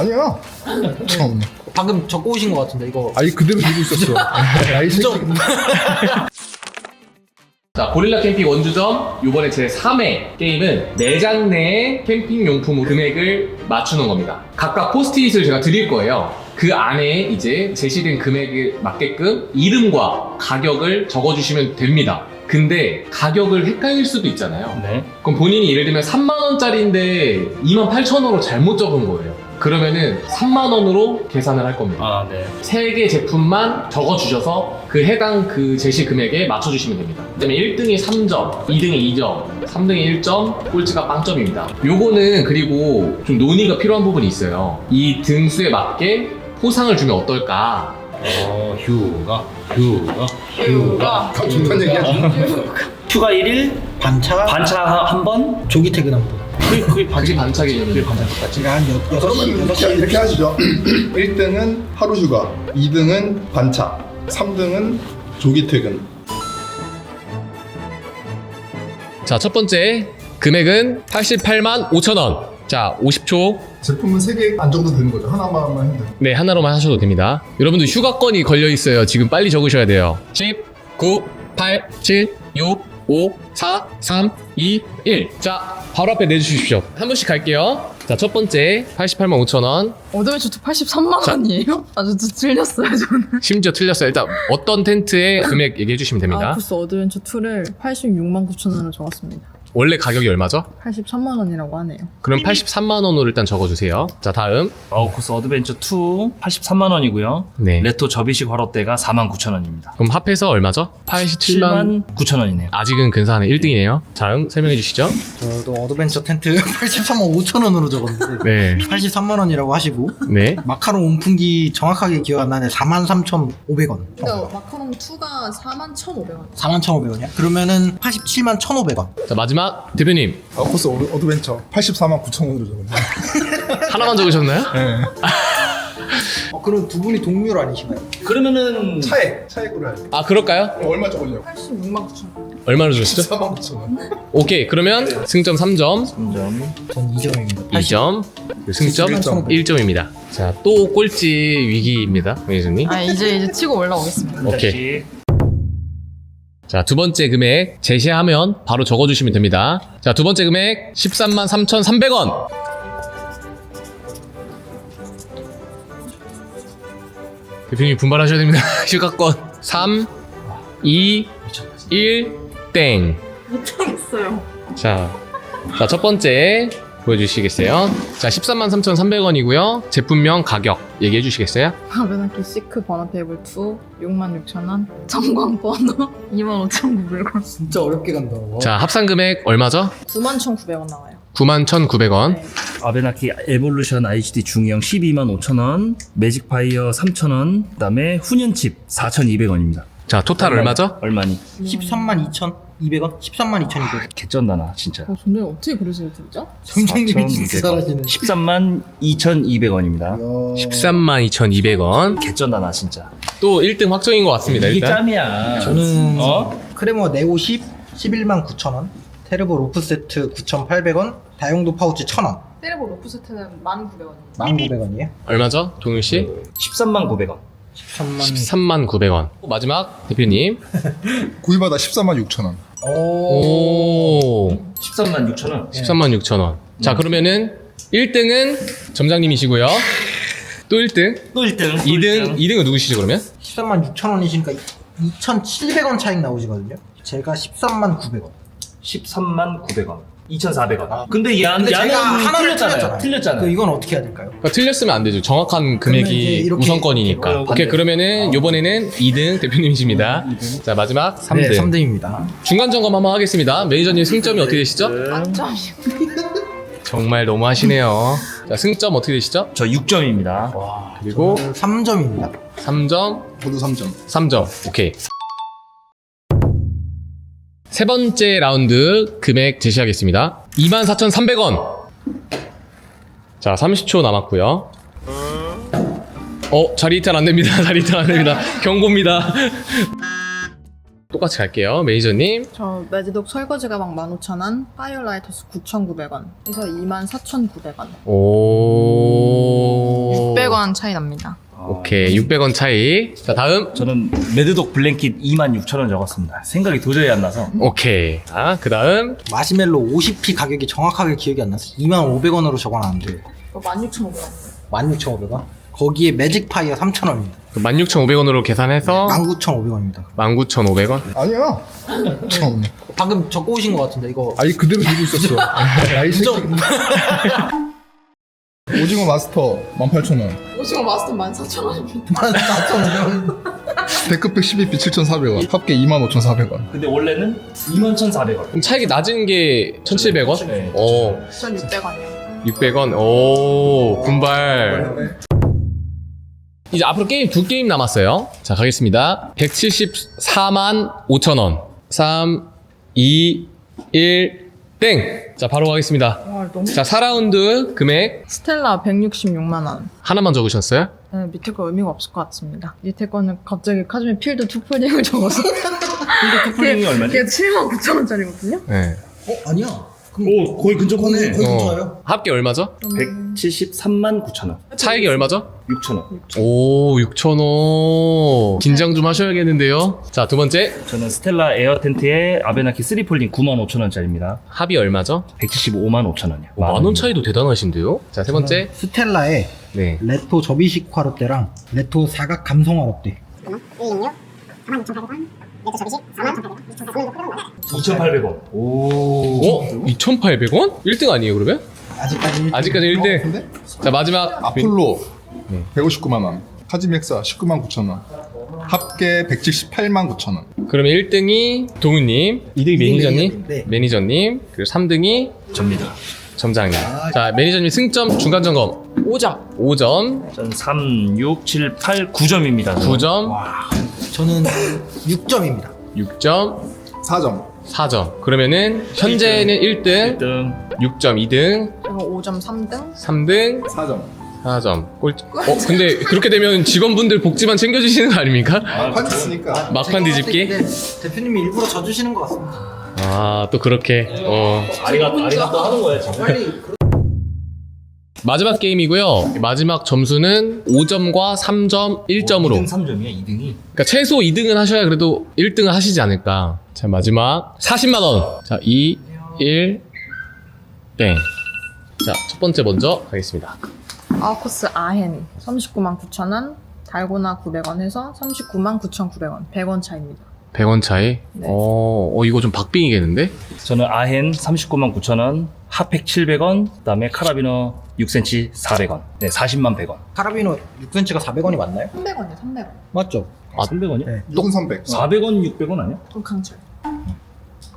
아니야. 참. 방금 적고 오신 것 같은데 이거 아니 그대로 들고 있었어. 아이 새끼. 자, 고릴라 캠핑 원주점 요번에 제 3회 게임은 매장 내 캠핑 용품 금액을 맞추는 겁니다. 각각 포스트잇을 제가 드릴 거예요. 그 안에 이제 제시된 금액에 맞게끔 이름과 가격을 적어주시면 됩니다. 근데 가격을 헷갈릴 수도 있잖아요. 네. 그럼 본인이 예를 들면 3만 원짜리인데 28,000원으로 잘못 적은 거예요. 그러면은 3만 원으로 계산을 할 겁니다. 아, 네. 세 개 제품만 적어 주셔서 그 해당 그 제시 금액에 맞춰 주시면 됩니다. 그다음에 1등이 3점, 2등이 2점, 3등이 1점, 꼴찌가 빵점입니다. 요거는 그리고 좀 논의가 필요한 부분이 있어요. 이 등수에 맞게 포상을 주면 어떨까? 어, 휴가, 휴가, 휴가. 좋단 얘기야. 휴가 1일, 반차 반차 한 번? 조기 퇴근 한 번. 그게, 그게 그게 반차 개념이에요. 제가 한 여- 여섯 시 그러면 여섯 시 이렇게, 이렇게 하시죠. 1등은 하루 휴가, 2등은 반차, 3등은 조기 퇴근. 자, 첫 번째 금액은 88만 5천 원. 자, 50초. 제품은 3개 안 정도 되는 거죠. 하나만 해도. 네, 하나로만 하셔도 됩니다. 여러분들 휴가권이 걸려 있어요. 지금 빨리 적으셔야 돼요. 10, 9, 8, 7, 6, 5, 4, 3, 2, 1. 자, 바로 앞에 내주십시오. 한 분씩 갈게요. 자, 첫 번째 88만 5천 원. 어드벤처 83만 원이에요? 아주 틀렸어요 저는. 심지어 틀렸어요. 일단 어떤 텐트의 금액 얘기해 주시면 됩니다. 아쿠스 어드벤처 2를 86만 9천 원으로 적었습니다. 원래 가격이 얼마죠? 83만 원이라고 하네요. 그럼 83만 원으로 일단 적어주세요. 자, 다음. 어쿠스 어드벤처 2 83만 원이고요. 네. 레토 접이식 화롯대가 4만 9천 원입니다. 그럼 합해서 얼마죠? 87만. 7만 9천 원이네요. 아직은 근사하네. 1등이네요. 다음 설명해 주시죠. 저도 어드벤처 텐트 83만 5천 원으로 적었는데 네. 83만 원이라고 하시고 네. 마카롱 온풍기 정확하게 기억 안 나네 4만 3,500원. 근데 마카롱 2가 4만 1,500원. 4만 1,500원이야? 그러면은 87만 1,500원. 자, 마지막 대표님. 아 코스 어드- 어드벤처 84만 9천 원으로 적었네. 하나만 적으셨나요? 네. 어, 그럼 두 분이 동률 아니신가요? 그러면은 차액, 차액으로 해야지. 아, 그럴까요? 그럼 얼마 적었냐고? 86만 9천 원. 얼마로 주시죠? 4만 9천 원. 오케이. 그러면 승점 3점, 3점. 전 2점입니다. 2점, 승점 1점. 1점입니다. 자, 또 꼴찌 위기입니다. 매니저님. 아 이제 이제 치고 올라오겠습니다. 오케이. 자, 두 번째 금액 제시하면 바로 적어주시면 됩니다. 자, 두 번째 금액 13만 3,300원. 대표님 분발하셔야 됩니다. 휴가권 3, 2, 1, 땡. 못하겠어요. 자, 자, 첫 번째 보여주시겠어요? 자, 13만 3,300원이고요. 제품명 가격 얘기해 주시겠어요? 아베나키 시크 버너 테이블 2 6만 6천 원. 전광 번호 2만 5,900원. 진짜 어렵게 간다. 와. 자, 합산 금액 얼마죠? 9만 1,900원 나와요. 91,900원. 네. 아베나키 에볼루션 ICD 중형 12만 5천 원, 매직 파이어 3천 원, 그다음에 훈연칩 4,200원입니다. 자, 토탈 얼마죠? 얼마니? 13만 2,200원? 13만 2,200원. 개쩐다 나 진짜. 어, 선생님 어떻게 그러시는 진짜? 선생님이 진짜 4,200원. 잘하시는. 13만 2,200원입니다. 13만 2,200원. 개쩐다 나 진짜. 또 1등 확정인 것 같습니다, 이게 일단. 짬이야. 저는 어? 크레모 네오 10 11만 9천 원, 테르보 로프 세트 9,800원, 다용도 파우치 1,000원, 세레보 로프 세트는 1,900원. 1,900원이에요. 얼마죠? 동윤 씨? 13만 900원. 13만 13만 900원. 마지막 대표님. 구입하다 14만 6천 원. 오. 오. 13만 6천 원. 13만 6천 원. 자, 그러면은 1등은 점장님이시고요. 또 1등. 또 1등. 2등, 2등은 누구시죠, 그러면? 13만 6천 원이시니까 2,700원 차익 나오시거든요. 제가 13만 900원. 13만 900원. 2,400원. 근데 야, 근데 야는 제가 하나를 틀렸잖아요. 틀렸잖아요. 틀렸잖아요. 그 이건 어떻게 해야 될까요? 그러니까 틀렸으면 안 되죠. 정확한 금액이 이렇게- 우선권이니까. 이렇게 오케이. 그러면은 요번에는 2등 대표님이십니다. 자, 마지막 3등. 네, 3등입니다. 중간 점검 한번 하겠습니다. 매니저님 승점이 어떻게 되시죠? 만점이 정말 너무 하시네요. 자, 승점 어떻게 되시죠? 저 6점입니다. 그리고 3점입니다. 3점, 모두 3점. 3점. 오케이. 세 번째 라운드 금액 제시하겠습니다. 24,300원. 자, 30초 남았고요. 어, 자리 이탈 안 됩니다. 자리 이탈 안 됩니다. 경고입니다. 똑같이 갈게요. 매니저님. 저 매지독 설거지 가방 15,000원, 파이어라이터스 9,900원. 그래서 24,900원. 오. 600원 차이 납니다. 오케이. 600원 차이. 자, 다음. 저는 매드독 블랭킷 26,000원 적었습니다. 생각이 도저히 안 나서. 오케이. 자, 그 다음. 마시멜로 50p 가격이 정확하게 기억이 안 나서 25,500원으로 적어놨는데 이거 16,500원. 16,500원? 거기에 매직 파이어 3,000원입니다. 16,500원으로 계산해서 19,500원입니다. 19,500원. 아니야. 참. 방금 적고 오신 것 같은데 이거 아니 그대로 들고 있었어. 아이 새끼. 오징어 마스터 18,000원. 오징어 마스터 14,000원입니다. 14,500원. 데크백 12피 7,400원. 합계 25,400원. 근데 원래는 21,400원. 그럼 차익이 낮은 게 1,700원? 네. 어. 1,600원이요. 600원. 오, 분발. 이제 앞으로 게임 두 게임 남았어요. 자, 가겠습니다. 174만 5천 원. 3, 2, 1, 땡! 자, 바로 가겠습니다. 와, 너무. 자, 4라운드 금액 스텔라 166만 원. 하나만 적으셨어요? 네, 밑에 거 의미가 없을 것 같습니다. 밑에 거는 갑자기 카즈미 필드 투플딩을 적어서. 근데 투플링이 얼마지? 그게 79,000원짜리거든요? 네. 어? 아니야. 오, 거의 근처 거네. 거의 어. 근처예요. 합계 얼마죠? 173만 9천 원. 차익이 얼마죠? 6천 원. 오, 6,000원. 긴장 좀 하셔야겠는데요. 자, 두 번째. 저는 스텔라 에어 텐트의 아베나키 3 폴딩 9만 5천 원짜리입니다. 합이 얼마죠? 175만 5천 원이요. 오, 만원 차이도 대단하신데요? 자, 세 번째. 스텔라의 네. 레토 접이식 화롯대랑 레토 사각 감성 화롯대 2,800원. 오. 어? 2,800원? 1등 아니에요, 그러면? 아직까지 아직까지 1등. 근데 자, 마지막. 아폴로 네. 159만 원. 카지맥사 19만 9천 원. 합계 178만 9천 원. 그러면 1등이 동우님, 2등이 매니저님, 네. 매니저님, 그리고 3등이 접니다. 점장님. 자, 매니저님 승점 중간 점검 5점. 5점, 전 3, 6, 7, 8, 9점입니다. 9점, 저는 6점입니다 6점, 4점. 4점. 그러면은 현재는 1등, 1등. 6점, 2등, 제가 5점 3등? 3등, 4점. 4점. 꼴. 어, 근데 그렇게 되면 직원분들 복지만 챙겨주시는 거 아닙니까? 판 있으니까. 막판 뒤집기? 네, 대표님이 일부러 져주시는 것 같습니다 아, 또 그렇게. 어. 아리가 아리가 또 하는 거야 지금. 빨리 마지막 게임이고요. 마지막 점수는 5점과 3점, 1점으로. 2등 3점이야 2등이. 그러니까 최소 2등은 하셔야 그래도 1등을 하시지 않을까. 자, 마지막 40만 원. 자, 2 1 땡. 자, 첫 번째 먼저 가겠습니다. 아코스 아헨 39만 9천 원, 달고나 900원 해서 39만 9,900원. 100원 차입니다. 100원 차이. 네. 어, 어 이거 좀 박빙이겠는데? 저는 아헨 39만 9천 원, 핫팩 700원, 그다음에 카라비너 6cm 400원. 네, 40만 100원. 카라비노 6cm가 400원이 맞나요? 300원이요, 300원. 맞죠? 아, 300원이요? 네. 6,300. 400원, 600원 아니야? 좀 강철.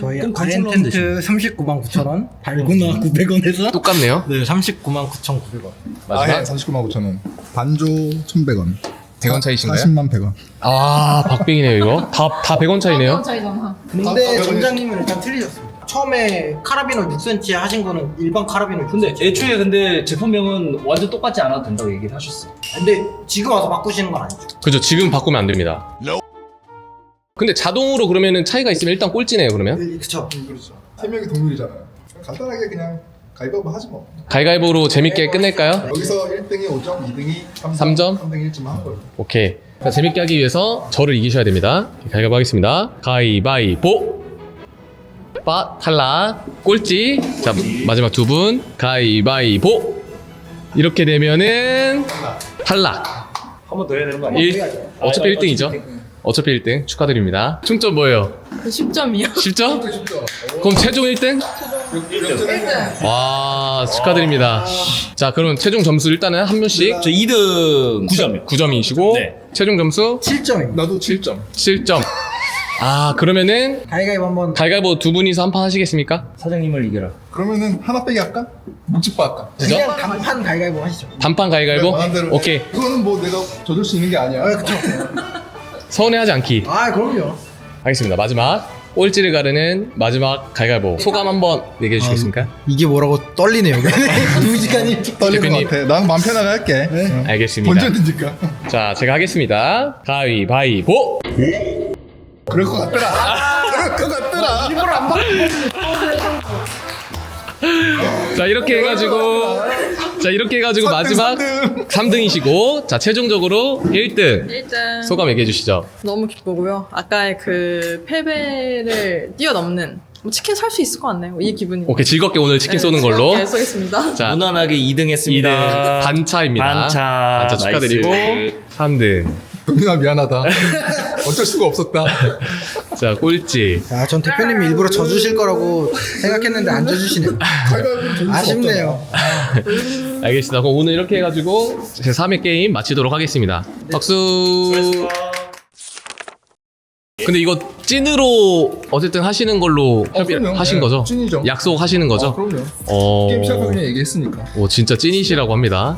저희 그럼 아렌 간절로 텐트 39만 9천원 달고나 900원에서 똑같네요. 네 39만 9,900원 마지막 아해 39만 5천 원. 반조 1,100원. 100원 차이신가요? 40만 100원. 아, 박빙이네요, 이거. 다, 다 100원 차이네요. 100원 차이잖아. 근데 아, 점장님은 일단 틀리셨습니다 처음에 카라비노 6cm 하신 거는 일반 카라비노 6cm 근데 애초에 근데 제품명은 완전 똑같지 않아도 된다고 얘기를 하셨어. 근데 지금 와서 바꾸시는 건 아니죠 그죠, 지금 바꾸면 안 됩니다. 근데 자동으로 그러면은 차이가 있으면 일단 꼴찌네요, 그러면. 그쵸 그렇죠. 세 명이 동률이잖아요. 간단하게 그냥 가위바위보 하지 뭐. 가위가위보로 재밌게 끝낼까요? 여기서 1등이 5점, 2등이 3점, 삼 점? 3등이 1점 하는 거예요. 오케이. 자, 재밌게 하기 위해서 저를 이기셔야 됩니다. 가위바위보 하겠습니다. 가위바위보! 빠, 탈락, 꼴찌. 자, 마지막 두 분. 가위바위보! 이렇게 되면은 탈락. 한 번 더 해야 되는 거 아니야? 일, 어차피 1등이죠. 어차피 1등 축하드립니다. 충점 뭐예요? 그 10점이요. 10점? 그럼 최종 1등? 와 축하드립니다. 자 그럼 최종 점수 일단은 한 명씩 저 2등 9점이요. 9점이시고 네. 최종 점수 7점입니다 나도 7점. 7점. 아 그러면은 가위가위보 한번 가위바위보 두 분이서 한 판 하시겠습니까? 사장님을 이겨라. 그러면은 하나 빼기 할까? 묵직바 할까? 그죠? 그냥 단판 가위가위보 하시죠 단판 가위바위보? 원하는 대로. 오케이 이거는 뭐 내가 져줄 수 있는 게 아니야. 아 그쵸 서운해하지 않기 아 그럼요 하겠습니다. 마지막 꼴찌를 가르는 마지막 가위바위보 소감 한번 얘기해 주시겠습니까? 이게 뭐라고 떨리네요 무지간이 떨리는 대표님. 것 같아. 난 마음 편하게 할게. 응. 알겠습니다. 언제 든지까. 자 제가 하겠습니다. 가위바위보 그럴 것 같더라. 그럴 것 같더라. 일부러 안 봐. 자 이렇게 해가지고 자 이렇게 해가지고 마지막 3등 이시고 자 최종적으로 1등 1등 소감 얘기해 주시죠. 너무 기쁘고요. 아까의 그 패배를 뛰어넘는 뭐 치킨 살 수 있을 것 같네요. 이 기분이. 오케이 즐겁게 오늘 치킨 쏘는 걸로. 네, 쏘겠습니다. 자 무난하게 2등 했습니다. 2등 반차입니다. 반차. 반차 축하드리고 나이스. 3등. 동민아 미안하다. 어쩔 수가 없었다. 자 꼴찌. 아, 전 대표님이 일부러 져주실 거라고 생각했는데 안 져주시네. 아쉽네요. 알겠습니다. 그럼 오늘 이렇게 해가지고 제 3회 게임 마치도록 하겠습니다. 박수. 근데 이거 찐으로 어쨌든 하시는 걸로 협의 그럼요. 하신 네, 거죠? 찐이죠. 약속하시는 어, 거죠? 그럼요. 어, 게임 시작하기 전에 얘기했으니까. 오, 진짜 찐이시라고 합니다.